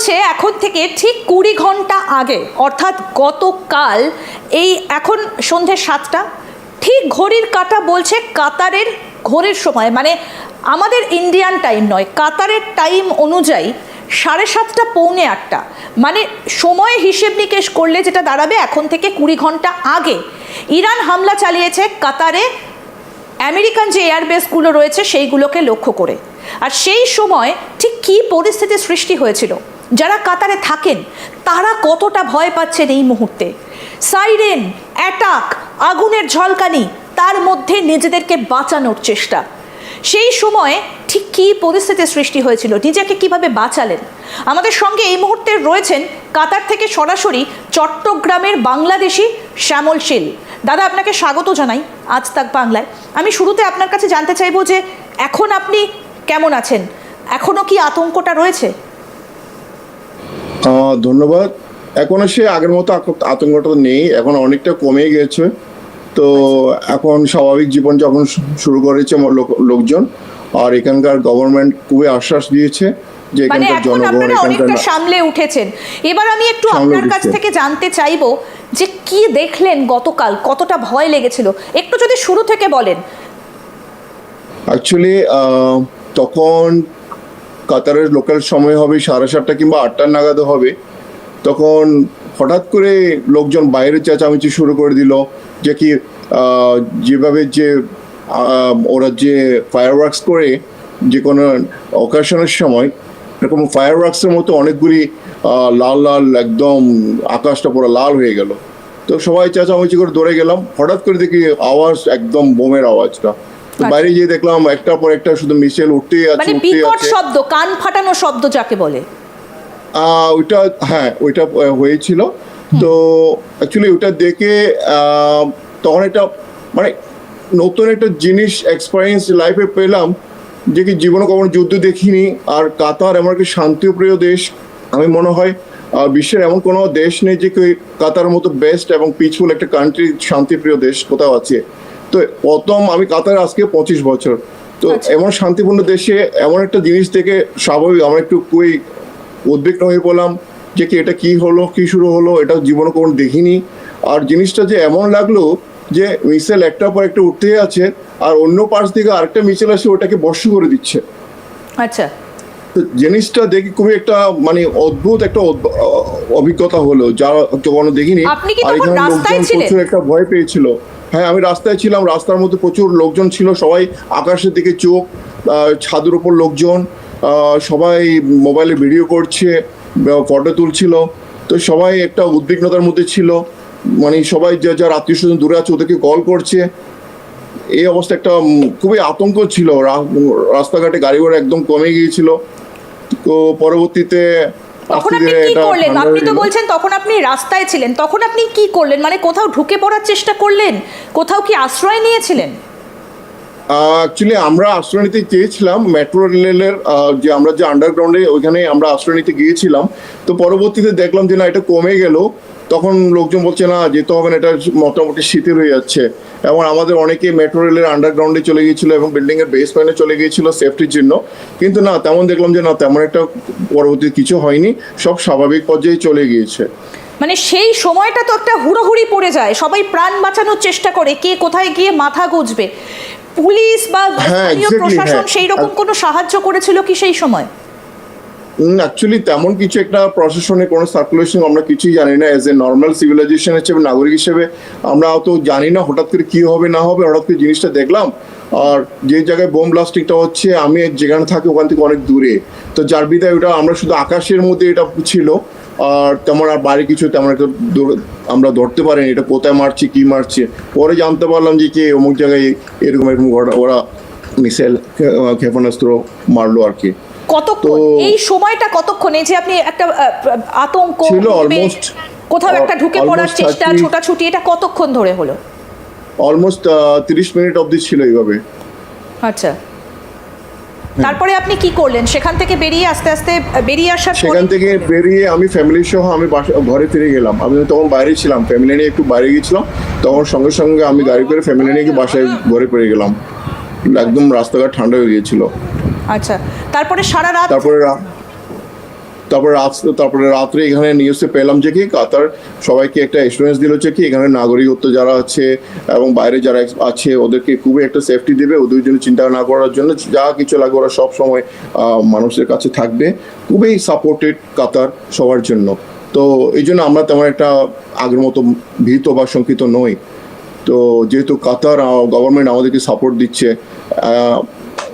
বলছে এখন থেকে ঠিক কুড়ি ঘণ্টা আগে, অর্থাৎ গতকাল এই এখন সন্ধে সাতটা, ঠিক ঘড়ির কাঁটা বলছে কাতারের ঘড়ির সময় মানে আমাদের ইন্ডিয়ান টাইম নয়, কাতারের টাইম অনুযায়ী সাড়ে সাতটা, পৌনে আটটা। মানে সময় হিসেব নিকেশ করলে যেটা দাঁড়াবে এখন থেকে কুড়ি ঘণ্টা আগে। ইরান হামলা চালিয়েছে কাতারে, আমেরিকান যে এয়ারবেসগুলো রয়েছে সেইগুলোকে লক্ষ্য করে। আর সেই সময় ঠিক কী পরিস্থিতির সৃষ্টি হয়েছিল? যারা কাতারে থাকেন, তারা কতটা ভয় পাচ্ছেন এই মুহূর্তে? সাইরেন, অ্যাটাক, আগুনের ঝলকানি, তার মধ্যে নিজেদেরকে বাঁচানোর চেষ্টা। সেই সময়ে ঠিক কী পরিস্থিতির সৃষ্টি হয়েছিল? নিজেকে কীভাবে বাঁচালেন? আমাদের সঙ্গে এই মুহূর্তে রয়েছেন কাতার থেকে সরাসরি চট্টগ্রামের বাংলাদেশি শ্যামল শীল। দাদা, আপনাকে স্বাগত জানাই আজ তাক বাংলায়। আমি শুরুতে আপনার কাছে জানতে চাইব যে এখন আপনি কেমন আছেন? এখনও কি আতঙ্কটা রয়েছে? ধন্যবাদ। এখন সে আগের মতো আতঙ্কটা নেই এখন অনেকটা কমে গেছে। তো এখন স্বাভাবিক জীবন যখন শুরু করেছে লোকজন আর এখানকার গভর্নমেন্ট খুবই আশ্বাস দিয়েছে যে মানে এখানকার জনগণ এখানকার সামলে উঠেছেন। এবার আমি একটু আপনার কাছ থেকে জানতে চাইব যে কি দেখলেন গতকাল কতটা ভয় লেগেছিল? একটু যদি শুরু থেকে বলেন। অ্যাকচুয়ালি তখন কাতারের লোকাল সময় হবে সাড়ে সাতটা কিংবা আটটা নাগাদ হবে, তখন হঠাৎ করে লোকজন বাইরে চেঁচামেচি শুরু করে দিল যে কি যেভাবে যে ওরা যে ফায়ার ওয়ার্কস করে যে কোনো অকেশনের সময়, এরকম ফায়ার ওয়ার্কসের মতো অনেকগুলি লাল লাল একদম আকাশটা পুরো লাল হয়ে গেল। তো সবাই চেঁচামেচি করে দৌড়ে গেলাম, হঠাৎ করে দেখি আওয়াজ একদম বোমের আওয়াজটা। বাইরে গিয়ে দেখলাম একটার পর একটা শুধু মিছিল উঠতেই আছে মানে বিকট শব্দ কান ফাটানো শব্দ যাকে বলে। ওইটা হ্যাঁ ওইটা হয়েছিল। তো অ্যাকচুয়ালি ওইটা দেখে তখন একটা মানে নতুন একটা জিনিস এক্সপিরিয়েন্স লাইফে পেলাম যে কি জীবনে কখনো যুদ্ধ দেখিনি। আর কাতার এমন একটা শান্তিপ্রিয় দেশ আমি মনে হয় বিশ্বের এমন কোনো দেশ নেই যে কি কাতার মতো বেস্ট এবং পিসফুল একটা কান্ট্রি শান্তিপ্রিয় দেশ কোথাও আছে। তো প্রথম আমি কাতার আজকে পঁচিশ বছর। তো আচ্ছা। এমন শান্তিপূর্ণ দেশে এমন একটা জিনিস থেকে স্বাভাবিক আমরা একটু খুবই উদ্বিগ্ন হয়ে পড়লাম যে কি এটা কি হলো কি শুরু হলো এটা জীবনে কোনো দেখিনি। আর জিনিসটা যে এমন লাগল যে মিসেল একটার পর একটা উঠতে আছে আর অন্য পাশ থেকে আরেকটা মিছিল আসে ওটাকে বর্ষ করে দিচ্ছে। আচ্ছা। তো জিনিসটা দেখি খুবই একটা মানে অদ্ভুত একটা অভিজ্ঞতা হলো যা কখনো দেখিনি। আপনি কি আর এখানে লোকজন প্রচুর একটা ভয় পেয়েছিল। হ্যাঁ আমি রাস্তায় ছিলাম, রাস্তার মধ্যে প্রচুর লোকজন ছিল, সবাই আকাশের দিকে চোখ ছাদের উপর লোকজন সবাই মোবাইলে ভিডিও করছে ফটো তুলছিল, তো সবাই একটা উদ্বিগ্নতার মধ্যে ছিল মানে সবাই যা যার আত্মীয় স্বজন দূরে আছে ওদেরকে কল করছে। এই অবস্থা একটা খুবই আতঙ্ক ছিল রাস্তাঘাটে গাড়ি ঘোড়া একদম কমে গিয়েছিল। তো পরবর্তীতে তখন আপনি কি করলেন? আপনি তো বলছেন তখন আপনি রাস্তায় ছিলেন। তখন আপনি কি করলেন? মানে কোথাও ঢুকে পড়ার চেষ্টা করলেন? কোথাও কি আশ্রয় নিয়েছিলেন? অ্যাকচুয়ালি আমরা আশ্রয় নিতে চেয়েছিলাম মেট্রো রেলের যে আমরা যে আন্ডারগ্রাউন্ডে ওইখানে আমরা আশ্রয় নিতে গিয়েছিলাম। তো পরবর্তীতে দেখলাম যে না এটা কমে গেল। তখন লোকজন বলছে না যেতে হবে না এটা মোটামুটি শীতের হয়ে যাচ্ছে। এবং আমাদের অনেকে মেট্রো রেলের আন্ডারগ্রাউন্ডে চলে গিয়েছিল এবং বিল্ডিং এর বেসমেন্টে চলে গিয়েছিল সেফটির জন্য। কিন্তু না তেমন দেখলাম যে না তেমন একটা পরবর্তী কিছু হয়নি সব স্বাভাবিক পর্যায়ে চলে গিয়েছে। মানে সেই সময়টা তো একটা হুড়োহুড়ি পড়ে যায়। সবাই প্রাণ বাঁচানোর চেষ্টা করে কে কোথায় গিয়ে মাথা গুজবে। পুলিশ বা হ্যাঁ, স্থানীয় প্রশাসন হ্যাঁ। সেই রকম কোনো সাহায্য করেছিল কি সেই সময়? অ্যাকচুয়ালি তেমন কিছু একটা প্রশাসনে কোনো সার্কুলেশন আমরা কিছুই জানি না এজ এ নর্মাল সিভিলাইজেশন হিসেবে, নাগরিক হিসেবে আমরা তো জানি না হঠাৎ করে কি হবে, না হবে, হঠাৎ করে জিনিসটা দেখলাম। আর যে জায়গায় বোম ব্লাস্টিংটা হচ্ছে, আমি যেখানে থাকি ওখান থেকে অনেক দূরে। তো যার বিদায় ওটা আমরা শুধু আকাশের মধ্যে এটা ছিল, আর তেমন আর বাইরে কিছু তেমন একটা আমরা ধরতে পারিনি, এটা কোথায় মারছে, কি মারছে। পরে জানতে পারলাম যে কি অমুক জায়গায় এরকম এরকম ওরা মিসাইল ক্ষেপণাস্ত্র মারলো আর কি। কতক্ষণ? এই সময়টা কতক্ষণ? এই যে আপনি একটা আতঙ্ক কোথাও একটা ঢুকে almost পড়ার চেষ্টা ছোটাছুটি এটা কতক্ষণ ধরে হলো? অলমোস্ট তিরিশ মিনিট অবধি ছিল এইভাবে। আচ্ছা। তারপরে আপনি কি করলেন? সেখান থেকে বেরিয়ে আস্তে আস্তে বেরিয়ে আসার সেখান থেকে বেরিয়ে আমি ফ্যামিলি সহ আমি ঘরে ফিরে গেলাম। আমি তখন বাইরে ছিলাম ফ্যামিলি নিয়ে একটু বাইরে গেছিলাম তখন সঙ্গে সঙ্গে আমি গাড়ি করে ফ্যামিলি নিয়ে বাসায় ঘরে ফিরে গেলাম। একদম রাস্তাঘাট ঠান্ডা হয়ে গিয়েছিল। আচ্ছা তারপরে সারা রাত তারপরে তারপরে রাত তারপরে রাত্রে এখানে নিউজে পেলাম যে কি কাতার সবাইকে একটা এক্সপিরিয়েন্স দিল যে কি এখানে নাগরিকত্ব যারা আছে এবং বাইরে যারা আছে ওদেরকে খুবই একটা সেফটি দেবে ওদের জন্য চিন্তা না করার জন্য যা কিছু লাগবে ওরা সব সময় মানুষের কাছে থাকবে। খুবই সাপোর্টেড কাতার সবার জন্য। তো এই জন্য আমরা তেমন একটা আগের মতো ভীত বা শঙ্কিত নই। তো যেহেতু কাতার গভর্নমেন্ট আমাদেরকে সাপোর্ট দিচ্ছে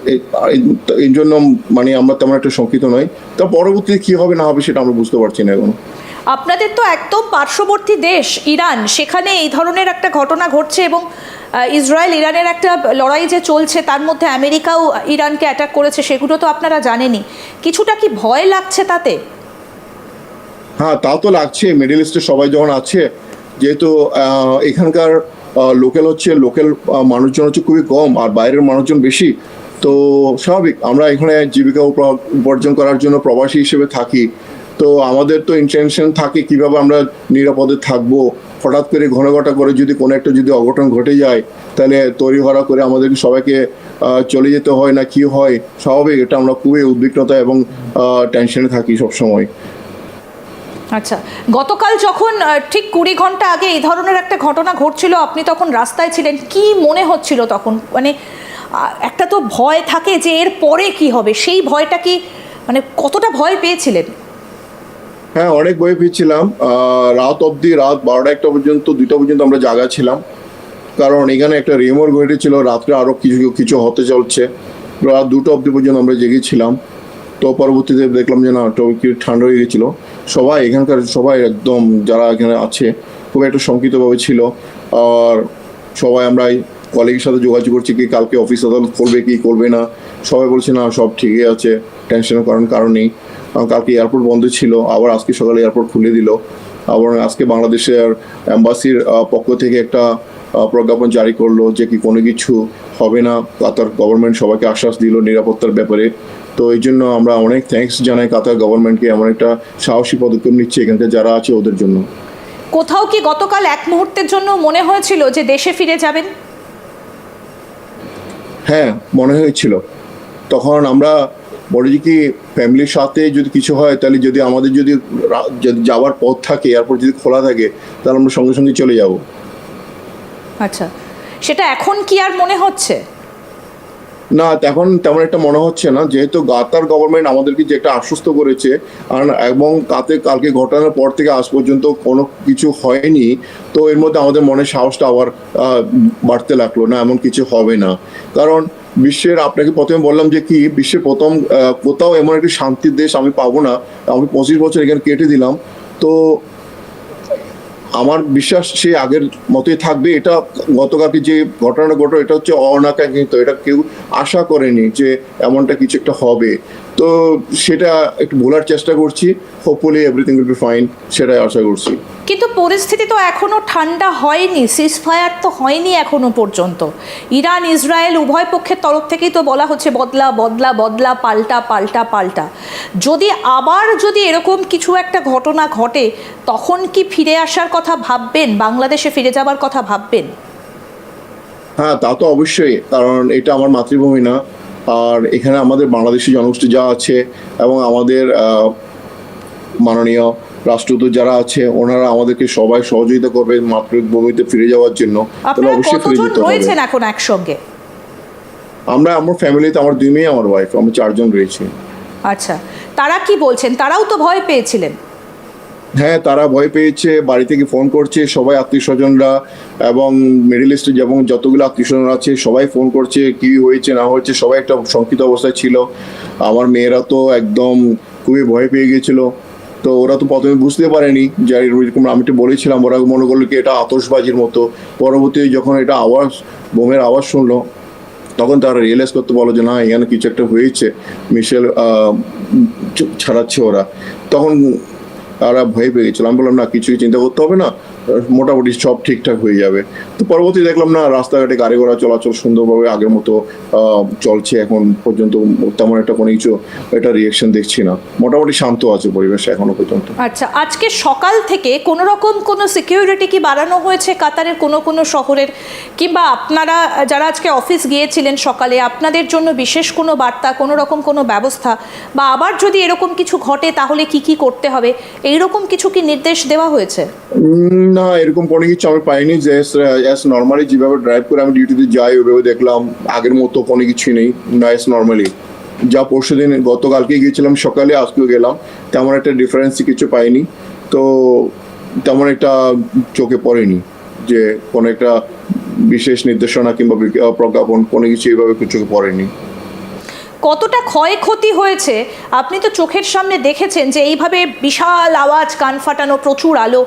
এই- জন্য মানে আমরা তেমন একটা শঙ্কিত নই। তা পরবর্তীতে কি হবে না হবে সেটা আমরা বুঝতে পারছি না এখন। আপনাদের তো একদম পার্শ্ববর্তী দেশ ইরান সেখানে এই ধরনের একটা ঘটনা ঘটছে এবং ইসরায়েল ইরানের একটা লড়াই যে চলছে তার মধ্যে আমেরিকাও ইরানকে অ্যাটাক করেছে সেগুলো তো আপনারা জানেনই। কিছুটা কি ভয় লাগছে তাতে? হ্যাঁ তা তো লাগছে। মিডল ইস্টে সবাই যখন আছে যেহেতু এখানকার লোকাল হচ্ছে লোকাল মানুষজন হচ্ছে খুবই কম আর বাইরের মানুষজন বেশি তো স্বাভাবিক, আমরা এখানে জীবিকা উপ- উপার্জন করার জন্য প্রবাসী হিসেবে থাকি। তো আমাদের তো ইন্টেনশন থাকে কীভাবে আমরা নিরাপদে থাকব। হঠাৎ করে ঘন ঘটা করে যদি কোনো একটা যদি অঘটন ঘটে যায়, তাহলে তৈরি হরা করে আমাদেরকে সবাইকে চলে যেতে হয় না কি হয়? স্বাভাবিক, এটা আমরা খুবই উদ্বিগ্নতা এবং টেনশনে থাকি সবসময়। আচ্ছা গতকাল যখন ঠিক কুড়ি ঘণ্টা আগে এই ধরনের একটা ঘটনা ঘটছিল, আপনি তখন রাস্তায় ছিলেন, কি মনে হচ্ছিল তখন? মানে একটা তো ভয় থাকে যে এর পরে কি হবে? সেই ভয়টা কি মানে কতটা ভয় পেয়েছিলেন? হ্যাঁ অনেক ভয় পেয়েছিলাম। রাত অবধি, রাত বারোটা একটা পর্যন্ত, দুইটা পর্যন্ত আমরা জাগা ছিলাম। কারণ এখানে একটা রিমোর ঘটেছিল, রাত্রে আরও কিছু কিছু হতে চলছে। রাত দুটো অবধি পর্যন্ত আমরা জেগেছিলাম তো পরবর্তীতে দেখলাম যে না কি ঠান্ডা হয়ে গেছিল। সবাই এখানকার সবাই একদম যারা এখানে আছে, খুব একটা শঙ্কিতভাবে ছিল। আর সবাই আমরা কলিগের সাথে যোগাযোগ করছি কি কালকে অফিস আদালত করবে কি করবে না। সবাই বলছে, না, সব ঠিকই আছে টেনশনের কারণ কারণ নেই। কারণ কালকে এয়ারপোর্ট বন্ধ ছিল, আবার আজকে সকালে এয়ারপোর্ট খুলে দিল। আবার আজকে বাংলাদেশের অ্যাম্বাসির পক্ষ থেকে একটা প্রজ্ঞাপন জারি করল যে কি কোনো কিছু হবে না। কাতার গভর্নমেন্ট সবাইকে আশ্বাস দিল নিরাপত্তার ব্যাপারে। তো এই জন্য আমরা অনেক থ্যাঙ্কস জানাই কাতার গভর্নমেন্টকে এমন একটা সাহসী পদক্ষেপ নিচ্ছে এখানকার যারা আছে ওদের জন্য। কোথাও কি গতকাল এক মুহূর্তের জন্য মনে হয়েছিল যে দেশে ফিরে যাবেন? হ্যাঁ মনে হয়েছিল। তখন আমরা বলি কি, ফ্যামিলির সাথে যদি কিছু হয়, তাহলে যদি আমাদের যদি যদি যাওয়ার পথ থাকে এয়ারপোর্ট যদি খোলা থাকে, তাহলে আমরা সঙ্গে সঙ্গে চলে যাব। আচ্ছা। সেটা এখন কি আর মনে হচ্ছে? না, এখন তেমন একটা মনে হচ্ছে না। যেহেতু গাতার গভর্নমেন্ট আমাদেরকে যে একটা আশ্বস্ত করেছে এবং তাতে কালকে ঘটনার পর থেকে আজ পর্যন্ত কোনো কিছু হয়নি, তো এর মধ্যে আমাদের মনে সাহসটা আবার বাড়তে লাগল না, এমন কিছু হবে না। কারণ বিশ্বের, আপনাকে প্রথমে বললাম যে কি, বিশ্বের প্রথম কোথাও এমন একটি শান্তির দেশ আমি পাবো না, আমি পঁচিশ বছর এখানে কেটে দিলাম। তো আমার বিশ্বাস সে আগের মতোই থাকবে। এটা গতকালকে যে ঘটনাটা ঘটল, এটা হচ্ছে অনাকাঙ্ক্ষিত। এটা কেউ আশা করেনি যে এমনটা কিছু একটা হবে। তো সেটা একটু বলার চেষ্টা করছি। Hopefully everything will be fine সেটাই আশা করছি। কিন্তু পরিস্থিতি তো এখনও ঠান্ডা হয়নি সিজফায়ার তো হয়নি এখনও পর্যন্ত। ইরান ইসরায়েল উভয় পক্ষের তরফ থেকেই তো বলা হচ্ছে বদলা বদলা বদলা পাল্টা পাল্টা পাল্টা। যদি আবার যদি এরকম কিছু একটা ঘটনা ঘটে তখন কি ফিরে আসার কথা ভাববেন? বাংলাদেশে ফিরে যাবার কথা ভাববেন? হ্যাঁ তা তো অবশ্যই কারণ এটা আমার মাতৃভূমি না। আর এখানে আমাদের বাংলাদেশি জনগোষ্ঠী যা আছে এবং আমাদের মাননীয় রাষ্ট্রদূত যারা আছে ওনারা আমাদেরকে সবাই সহযোগিতা করবে মাতৃভূমিতে ফিরে যাওয়ার জন্য। তাহলে অবশ্যই ফিরে যেতে হবে। এখন একসঙ্গে? আমরা আমার ফ্যামিলিতে আমার দুই মেয়ে আমার ওয়াইফ আমরা চারজন রয়েছি। আচ্ছা তারা কি বলছেন? তারাও তো ভয় পেয়েছিলেন। হ্যাঁ তারা ভয় পেয়েছে, বাড়ি থেকে ফোন করছে, সবাই আত্মীয় স্বজনরা এবং মিডিল ইস্টে যেমন যতগুলো আত্মীয় স্বজন আছে, সবাই ফোন করছে, কি হয়েছে, না হয়েছে, সবাই একটা শঙ্কিত অবস্থায় ছিল। আমার মেয়েরা তো একদম খুবই ভয় পেয়ে গিয়েছিল তো ওরা তো প্রথমে বুঝতে পারেনি যে এরকম, আমি তো বলেছিলাম, ওরা মনে করল কি এটা আতশবাজির মতো। পরবর্তী যখন এটা আওয়াজ, বোমের আওয়াজ শুনলো, তখন তারা রিয়েলাইজ করতে বলো যে না, এখানে কিছু একটা হয়েছে। মিশেল ছাড়াচ্ছে ওরা। তখন তারা ভয় পেয়ে গেছিল। আমি বললাম না কিছুই চিন্তা করতে হবে না। মোটামুটি সব ঠিকঠাক হয়ে যাবে। তো পরবর্তী দেখলাম না রাস্তাঘাটে গাড়ি ঘোড়া চলাচল সুন্দরভাবে আগের মতো চলছে। এখন পর্যন্ত তেমন একটা কোনো কিছু একটা রিয়েকশন দেখছি না। মোটামুটি শান্ত আছে পরিবেশ এখনও পর্যন্ত। আচ্ছা আজকে সকাল থেকে কোনো রকম কোনো সিকিউরিটি কি বাড়ানো হয়েছে কাতারের কোনো কোনো শহরের? কিংবা আপনারা যারা আজকে অফিস গিয়েছিলেন সকালে আপনাদের জন্য বিশেষ কোনো বার্তা কোনো রকম কোনো ব্যবস্থা? বা আবার যদি এরকম কিছু ঘটে তাহলে কি কি করতে হবে? এইরকম কিছু কি নির্দেশ দেওয়া হয়েছে? না, এরকম কোনো কিছু আমি পাইনি যে অ্যাস নর্মালি যেভাবে ড্রাইভ করে আমি ডিউটিতে যাই, ওইভাবে দেখলাম আগের মতো কোনো কিছুই নেই, না অ্যাস নর্মালি যা পরশু দিন গতকালকে গিয়েছিলাম, সকালে আজকেও গেলাম, তেমন একটা ডিফারেন্স কিছু পাইনি। তো তেমন একটা চোখে পড়েনি যে, কোনো একটা বিশেষ নির্দেশনা কিংবা প্রজ্ঞাপন, কোনো কিছু এইভাবে চোখে পড়েনি। কতটা ক্ষয়ক্ষতি হয়েছে? আপনি তো চোখের সামনে দেখেছেন যে, এইভাবে বিশাল আওয়াজ, কান ফাটানো, প্রচুর আলো।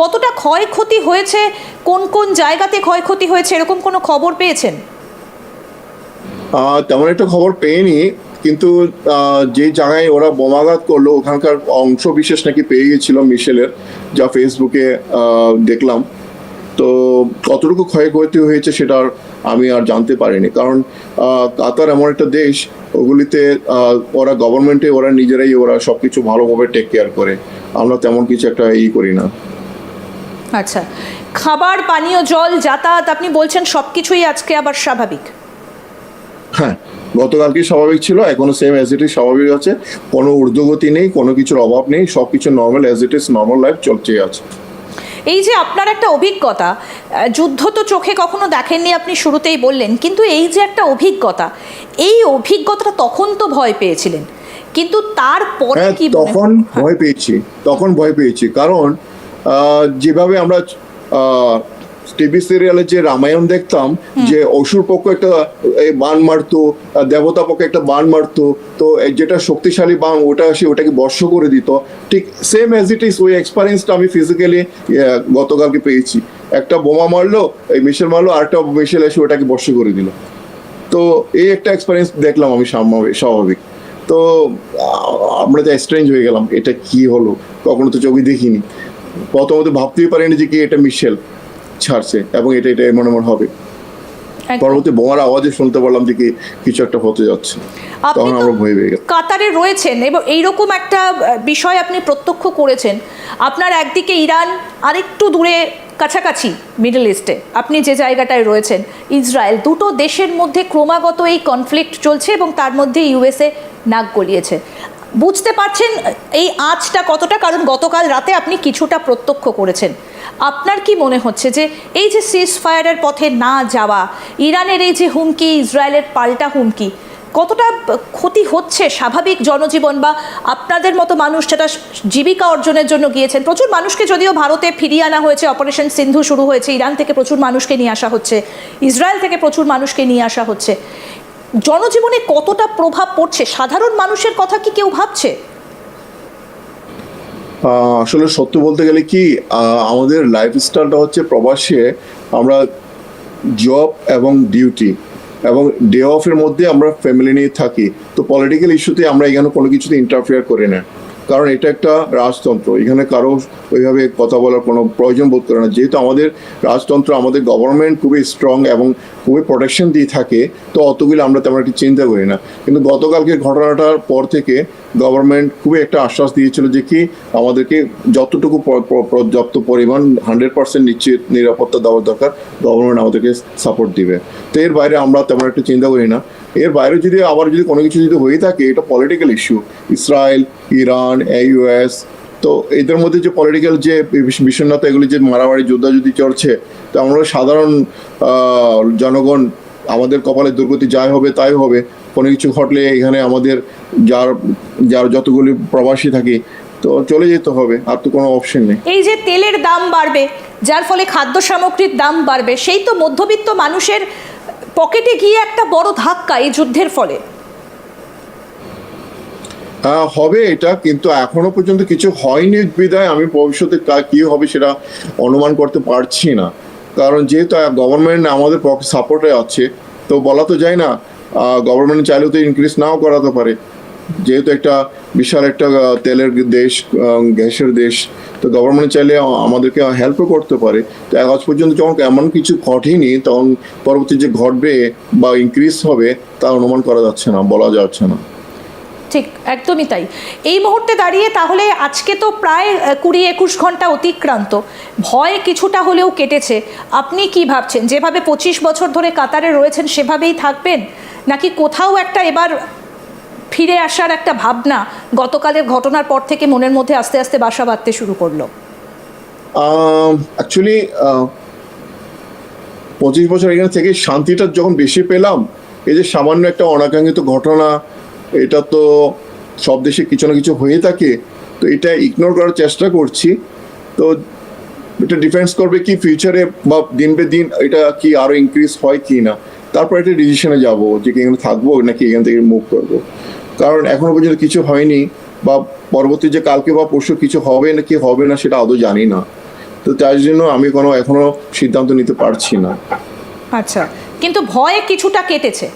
কতটা ক্ষয়ক্ষতি হয়েছে? কোন কোন জায়গাতে ক্ষয়ক্ষতি হয়েছে? এরকম কোনো খবর পেয়েছেন? তেমন একটা খবর পেয়েনি কিন্তু যে জায়গায় ওরা বোমাঘাত করল, ওখানকার অংশ বিশেষ নাকি পেয়ে গেছিল মিশেলের, যা ফেসবুকে দেখলাম। তো কতটুকু ক্ষয়ক্ষতি হয়েছে সেটা আমি আর জানতে পারিনি। কারণ কাতার এমন একটা দেশ, ওগুলিতে ওরা গভর্নমেন্টে ওরা নিজেরাই ওরা সবকিছু ভালোভাবে টেক কেয়ার করে। আমরা তেমন কিছু একটা ই করি না। আচ্ছা খাবার পানীয় জল যাতায়াত আপনি বলছেন সব কিছুই আজকে আবার স্বাভাবিক। হ্যাঁ গতকালকে স্বাভাবিক ছিল? এখনও সেম অ্যাজ ইট ইজ স্বাভাবিক আছে। কোনো ঊর্ধ্বগতি নেই কোনো কিছুর অভাব নেই সব কিছু normal as it is normal life চলছে আছে। এই যে আপনার একটা অভিজ্ঞতা যুদ্ধ তো চোখে কখনো দেখেননি আপনি শুরুতেই বললেন কিন্তু এই যে একটা অভিজ্ঞতা এই অভিজ্ঞতাটা তখন তো ভয় পেয়েছিলেন। কিন্তু তারপরে হ্যাঁ কি তখন ভয় পেয়েছি তখন ভয় পেয়েছি। কারণ যেভাবে আমরা টিভি সিরিয়ালে যে রামায়ণ দেখতাম যে অসুর পক্ষ একটা বান মারতো দেবতা পক্ষ একটা বান মারতো তো যেটা শক্তিশালী বান ওটা সে ওটাকে বর্ষ করে দিত। ঠিক সেম অ্যাজ ইট ইস ওই এক্সপিরিয়েন্সটা আমি ফিজিক্যালি গতকালকে পেয়েছি। একটা বোমা মারলো এই মিশেল মারলো আর একটা মিশেল এসে ওটাকে বর্ষ করে দিল। তো এই একটা এক্সপিরিয়েন্স দেখলাম আমি স্বাভাবিক। তো আমরা তো স্ট্রেঞ্জ হয়ে গেলাম এটা কি হলো? কখনো তো চোখে দেখিনি। প্রথমত ভাবতেই পারিনি যে কি এটা মিশেল ছাড়ছে এবং এটা এটা এমন এমন হবে। পরবর্তী বোমার আওয়াজে শুনতে পারলাম যে কি কিছু একটা হতে যাচ্ছে। তখন আমরা ভয় পেয়ে গেলাম কাতারে রয়েছেন এবং এইরকম একটা বিষয় আপনি প্রত্যক্ষ করেছেন। আপনার একদিকে ইরান আরেকটু দূরে কাছাকাছি মিডল ইস্টে। আপনি যে জায়গাটায় রয়েছেন ইসরায়েল দুটো দেশের মধ্যে ক্রমাগত এই কনফ্লিক্ট চলছে এবং তার মধ্যে ইউএসএ নাক গলিয়েছে। বুঝতে পারছেন, এই আঁচটা কতটা? কারণ গতকাল রাতে আপনি কিছুটা প্রত্যক্ষ করেছেন। আপনার কি মনে হচ্ছে যে এই যে সিজ ফায়ারের পথে না যাওয়া, ইরানের এই যে হুমকি, ইসরায়েলের পাল্টা হুমকি, কতটা ক্ষতি হচ্ছে স্বাভাবিক জনজীবন বা আপনাদের মতো মানুষ যেটা জীবিকা অর্জনের জন্য গিয়েছেন? প্রচুর মানুষকে যদিও ভারতে ফিরিয়ে আনা হয়েছে, অপারেশন সিন্ধু শুরু হয়েছে, ইরান থেকে প্রচুর মানুষকে নিয়ে আসা হচ্ছে, ইসরায়েল থেকে প্রচুর মানুষকে নিয়ে আসা হচ্ছে। জনজীবনে কতটা প্রভাব পড়ছে? সাধারণ মানুষের কথা কি কেউ ভাবছে? আসলে সত্য বলতে গেলে কি আমাদের লাইফস্টাইলটা হচ্ছে প্রবাসে আমরা জব এবং ডিউটি এবং ডে অফের মধ্যে আমরা ফ্যামিলি নিয়ে থাকি। তো পলিটিক্যাল ইস্যুতে আমরা এখানে কোনো কিছুতে ইন্টারফেয়ার করি না। কারণ এটা একটা রাজতন্ত্র। এখানে কারও ওইভাবে কথা বলার কোনো প্রয়োজন বোধ করে না। যেহেতু আমাদের রাজতন্ত্র, আমাদের গভর্নমেন্ট খুবই স্ট্রং এবং খুবই প্রোটেকশন দিয়ে থাকে, তো অতগুলো আমরা তেমন একটি চিন্তা করি না। কিন্তু গতকালকে ঘটনাটার পর থেকে গভর্নমেন্ট খুবই একটা আশ্বাস দিয়েছিল যে কি, আমাদেরকে যতটুকু পর্যাপ্ত পরিমাণ হান্ড্রেড পার্সেন্ট নিশ্চিত নিরাপত্তা দেওয়ার দরকার গভর্নমেন্ট আমাদেরকে সাপোর্ট দিবে। তো এর বাইরে আমরা তেমন একটা চিন্তা করি না। এর বাইরে যদি আবার যদি কোনো কিছু যদি হয়ে থাকে, এটা political issue Israel, Iran US তো এদের মধ্যে যে পলিটিক্যাল যে বিষ- বিষণ্ণতা, এগুলি যে মারামারি, যোদ্ধা যদি চলছে, তো আমরা সাধারণ জনগণ আমাদের কপালে দুর্গতি যাই হবে, তাই হবে। কোনো কিছু ঘটলে এখানে আমাদের যার যার যতগুলি প্রবাসী থাকে, তো চলে যেতে হবে, আর তো কোনো অপশন নেই। এই যে তেলের দাম বাড়বে, যার ফলে খাদ্য সামগ্রীর দাম বাড়বে, সেই তো মধ্যবিত্ত মানুষের পকেটে গিয়ে একটা বড় ধাক্কা এই যুদ্ধের ফলে। হবে এটা, কিন্তু এখনও পর্যন্ত কিছু হয়নি বিদায়। আমি ভবিষ্যতে কি হবে সেটা অনুমান করতে পারছি না। কারণ যেহেতু গভর্নমেন্ট আমাদের সাপোর্টে আছে, তো বলা তো যায় না গভর্নমেন্ট চাইলেও তো ইনক্রিজ নাও করাতে পারে। যেহেতু একটা বিশাল একটা তেলের দেশ গ্যাসের দেশ, তো গভর্নমেন্ট চাইলে আমাদেরকে হেল্পও করতে পারে। তো আজ পর্যন্ত যখন এমন কিছু ঘটেনি, তখন পরবর্তী যে ঘটবে বা ইনক্রিজ হবে, তা অনুমান করা যাচ্ছে না, বলা যাচ্ছে না। ঠিক, একদমই তাই। এই মুহূর্তে দাঁড়িয়ে তাহলে আজকে তো প্রায় কুড়ি একুশ ঘণ্টা অতিক্রান্ত। ভয় কিছুটা হলেও কেটেছে। আপনি কি ভাবছেন? যেভাবে পঁচিশ বছর ধরে কাতারে রয়েছেন, সেভাবেই থাকবেন? নাকি কোথাও একটা এবার ফিরে আসার একটা ভাবনা গতকালের ঘটনার পর থেকে মনের মধ্যে আস্তে আস্তে বাসা বাঁধতে শুরু করল। অ্যাকচুয়ালি পঁচিশ বছর এখানে থেকে শান্তিটা যখন বেশি পেলাম, এই যে সামান্য একটা অনাকাঙ্ক্ষিত ঘটনা, এটা তো সব দেশে কিছু না কিছু হয়ে থাকে, তো এটা ইগনোর করার চেষ্টা করছি। তো এটা ডিফেন্স করবে কি ফিউচারে বা দিন বে দিন এটা কি আরও ইনক্রিজ হয় কি না? তারপর একটা ডিসিশনে যাব যে কি এখানে থাকব নাকি এখান থেকে মুভ করব। কারণ এখনও পর্যন্ত কিছু হয়নি বা পরবর্তী যে কালকে বা পরশু কিছু হবে না কি হবে না সেটা আদৌ জানি না। তো তার জন্য আমি কোনো এখনও সিদ্ধান্ত নিতে পারছি না। আচ্ছা কিন্তু ভয় কিছুটা কেটেছে।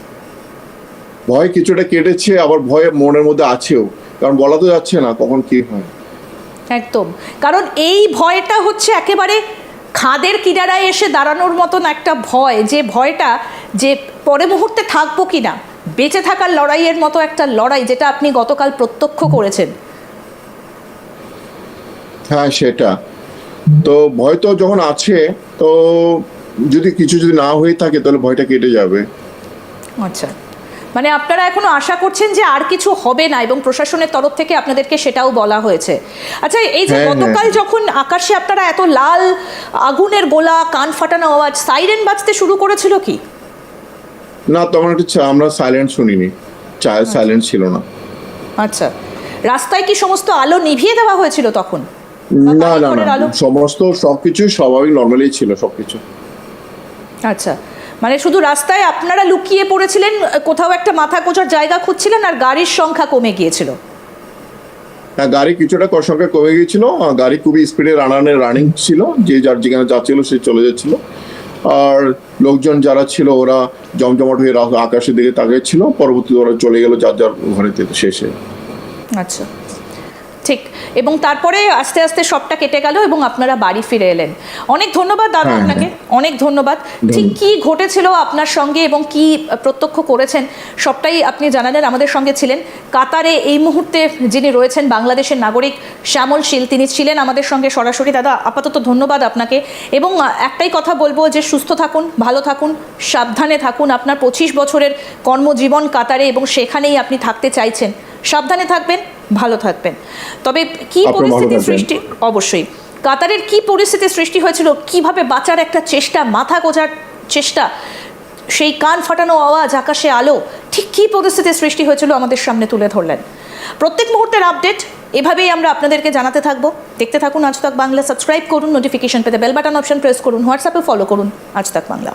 ভয় কিছুটা কেটেছে আবার ভয় মনের মধ্যে আছেও। কারণ বলা তো যাচ্ছে না কখন কি হয়। একদম। কারণ এই ভয়টা হচ্ছে একেবারে খাদের কিনারায় এসে দাঁড়ানোর মতন একটা ভয় যে ভয়টা যে পরে মুহূর্তে থাকব কি না বেঁচে থাকার লড়াইয়ের মতো একটা লড়াই যেটা আপনি গতকাল প্রত্যক্ষ করেছেন। হ্যাঁ সেটা। তো ভয় তো যখন আছে তো যদি কিছু যদি না হয়ে থাকে তাহলে ভয়টা কেটে যাবে। আচ্ছা। মানে আপনারা এখনও আশা করছেন যে আর কিছু হবে না এবং প্রশাসনের তরফ থেকে আপনাদেরকে সেটাও বলা হয়েছে। আচ্ছা এই যে হ্যাঁ, হ্যাঁ। গতকাল যখন আকাশে আপনারা এত লাল আগুনের গোলা কান ফাটানো আওয়াজ সাইরেন বাজতে শুরু করেছিল কি? না তখন একটু আমরা সাইলেন্ট শুনিনি। চায়ের সাইলেন্ট ছিল না। আচ্ছা। রাস্তায় কি সমস্ত আলো নিভিয়ে দেওয়া হয়েছিল তখন? না না না। সমস্ত সবকিছু স্বাভাবিক নর্মালি ছিল সবকিছু। আচ্ছা। মানে শুধু রাস্তায় আপনারা লুকিয়ে পড়েছিলেন কোথাও একটা মাথা কোচার জায়গা খুঁজছিলেন আর গাড়ির সংখ্যা কমে গিয়েছিল? হ্যাঁ গাড়ি কিছুটা সংখ্যা কমে গিয়েছিল। গাড়ি খুবই স্পিডে রানানে রানিং ছিল। যে যার যেখানে যাচ্ছিল সে চলে যাচ্ছিল। আর লোকজন যারা ছিল, ওরা জমজমাট হয়ে আকাশের দিকে তাকিয়েছিল পরবর্তীতে ওরা চলে গেল যার যার ঘরেতে শেষে। আচ্ছা। ঠিক। এবং তারপরে আস্তে আস্তে সবটা কেটে গেল এবং আপনারা বাড়ি ফিরে এলেন। অনেক ধন্যবাদ দাদা হ্যাঁ, আপনাকে। অনেক ধন্যবাদ। ঠিক কি ঘটেছিল আপনার সঙ্গে এবং কি প্রত্যক্ষ করেছেন সবটাই আপনি জানালেন। আমাদের সঙ্গে ছিলেন কাতারে এই মুহূর্তে যিনি রয়েছেন বাংলাদেশের নাগরিক শ্যামল শীল। তিনি ছিলেন আমাদের সঙ্গে সরাসরি। দাদা আপাতত ধন্যবাদ আপনাকে। এবং একটাই কথা বলব যে সুস্থ থাকুন ভালো থাকুন সাবধানে থাকুন। আপনার পঁচিশ বছরের কর্মজীবন কাতারে এবং সেখানেই আপনি থাকতে চাইছেন। সাবধানে থাকবেন ভালো থাকবেন। তবে কি পরিস্থিতি সৃষ্টি অবশ্যই। কাতারের কি পরিস্থিতি সৃষ্টি হয়েছিল কীভাবে বাঁচার একটা চেষ্টা মাথা গোজার চেষ্টা সেই কান ফাটানো আওয়াজ আকাশে আলো ঠিক কী পরিস্থিতির সৃষ্টি হয়েছিল আমাদের সামনে তুলে ধরলেন। প্রত্যেক মুহূর্তের আপডেট এভাবেই আমরা আপনাদেরকে জানাতে থাকব। দেখতে থাকুন আজ তাক বাংলা সাবস্ক্রাইব করুন নোটিফিকেশন পেতে বেল বাটন অপশন প্রেস করুন হোয়াটসঅ্যাপে ফলো করুন আজ তাক বাংলা।